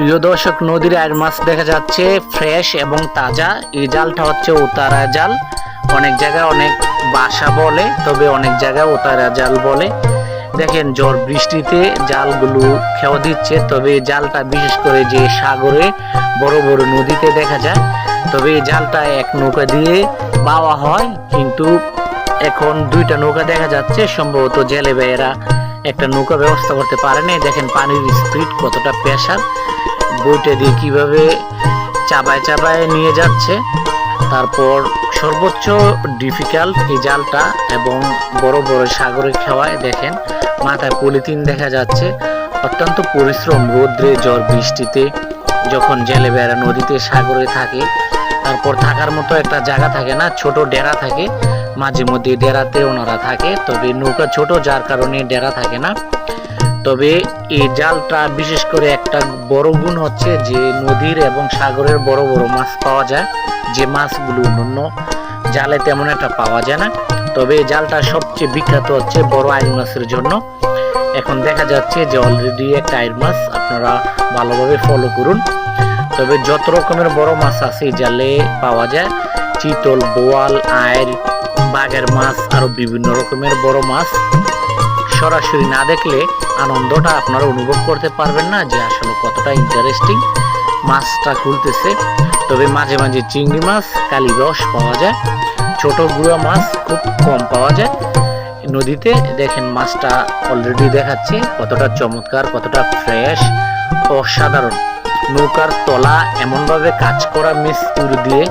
প্রিয় দর্শক, নদীর আর মাছ দেখা যাচ্ছে ফ্রেশ এবং তাজা। এই জালটা হচ্ছে উতারা জাল। অনেক জায়গায় অনেক বাসা বলে, তবে অনেক জায়গায় উতারা জাল বলে। দেখেন, ঝড় বৃষ্টিতে জালগুলো খেয়া দিচ্ছে, তবে জালটা বিশেষ করে যে সাগরে বড় বড় নদীতে দেখা যায়, তবে এই জালটা এক নৌকা দিয়ে পাওয়া হয়। কিন্তু এখন দুইটা নৌকা দেখা যাচ্ছে, সম্ভবত জেলে ভাইয়েরা একটা নৌকা ব্যবস্থা করতে পারেনি। দেখেন, পানির স্পিড কতটা প্রেশার বইটা দিয়ে কীভাবে চাবায় চাবায় নিয়ে যাচ্ছে, তারপর সর্বোচ্চ ডিফিকাল্ট এই জালটা এবং বড় বড় সাগরে খাওয়ায় দেখেন, মাথায় পলিথিন দেখা যাচ্ছে, অত্যন্ত পরিশ্রম, রোদ্রে ঝড় বৃষ্টিতে, যখন জেলে বেড়া নদীতে সাগরে থাকে, তারপর থাকার মতো একটা জায়গা থাকে না, ছোট ডেরা থাকে, মাঝে মধ্যে ডেরাতে ওনারা থাকে, তবে নৌকা ছোট যার কারণে ডেরা থাকে না, তবে এই জালটা বিশেষ করে একটা বড় গুণ হচ্ছে যে নদীর এবং সাগরের বড় বড় মাছ পাওয়া যায়। যে মাছগুলো অন্য জালে তেমন একটা পাওয়া যায় না। তবে এই জালটা সবচেয়ে বিখ্যাত হচ্ছে বড় আইল মাছের জন্য। এখন দেখা যাচ্ছে যে অলরেডি একটা আইল মাছ আপনারা ভালোভাবে ফলো করুন। তবে যত রকমের বড় মাছ আছে এই জালে পাওয়া যায়। চিতল, বোয়াল আয়ের বাঘের মাছ, আরও বিভিন্ন রকমের বড় মাছ। সরাসরি না দেখলে আনন্দটা আপনারা অনুভব করতে পারবেন না যে আসলে কতটা ইন্টারেস্টিং মাছটা খুলতেছে। তবে মাঝে মাঝে চিংড়ি মাছ কালীবাস পাওয়া যায়। ছোট গুঁড়া মাছ খুব কম পাওয়া যায়। নদীতে দেখেন মাছটা অলরেডি দেখাচ্ছে কতটা চমৎকার, কতটা ফ্রেশ অসাধারণ। নৌকার তলা এমনভাবে কাজ করা মিস্ত্রি দিয়ে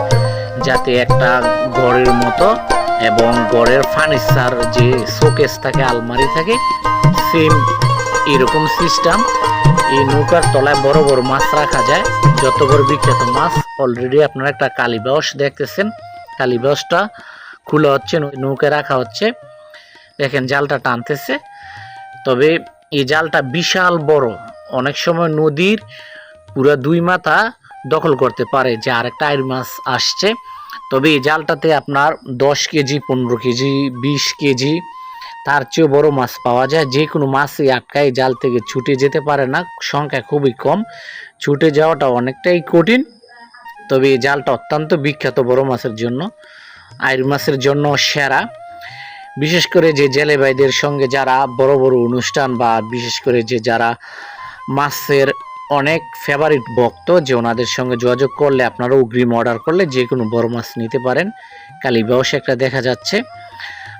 যাতে একটা ঘরের মতো এবং ঘরের ফার্নিচার যে শোকেস থাকে, আলমারি থাকে সেম এরকম সিস্টেম এই নৌকার তলায় বড় বড় মাছ রাখা যায়। যত বড় বিখ্যাত মাছ অলরেডি আপনারা একটা কালীবাস দেখতেছেন। কালীবাসটা খোলা হচ্ছে নৌকায় রাখা হচ্ছে। দেখেন জালটা টানতেছে। তবে এই জালটা বিশাল বড়। অনেক সময় নদীর পুরো দুই মাথা দখল করতে পারে যে আরেকটা আইর মাছ আসছে। তবে এই জালটাতে আপনার দশ কেজি, পনেরো কেজি, বিশ কেজি, তার চেয়েও বড় মাছ পাওয়া যায়। যে কোনো মাছই আটকায় জাল থেকে ছুটে যেতে পারে না, সংখ্যা খুবই কম। ছুটে যাওয়াটা অনেকটাই কঠিন, তবে এই জালটা অত্যন্ত বিখ্যাত বড় মাছের জন্য আইর মাছের জন্য সেরা। বিশেষ করে যে জেলে ভাইদের সঙ্গে যারা বড় বড় অনুষ্ঠান বা বিশেষ করে যে যারা মাছের অনেক ফেভারিট ভক্ত যে ওনাদের সঙ্গে যোগাযোগ করলে আপনারা অগ্রিম অর্ডার করলে যে কোনো বড় মাছ নিতে পারেন। কালীবাউস একটা দেখা যাচ্ছে।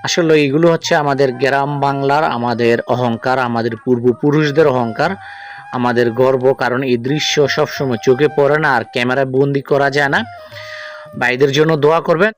আসলে এগুলো হচ্ছে আমাদের গ্রাম বাংলার আমাদের অহংকার, আমাদের পূর্বপুরুষদের অহংকার, আমাদের গর্ব, কারণ এই দৃশ্য সবসময় চোখে পড়ে না আর ক্যামেরায় বন্দি করা যায় না। ভাইদের জন্য দোয়া করবেন।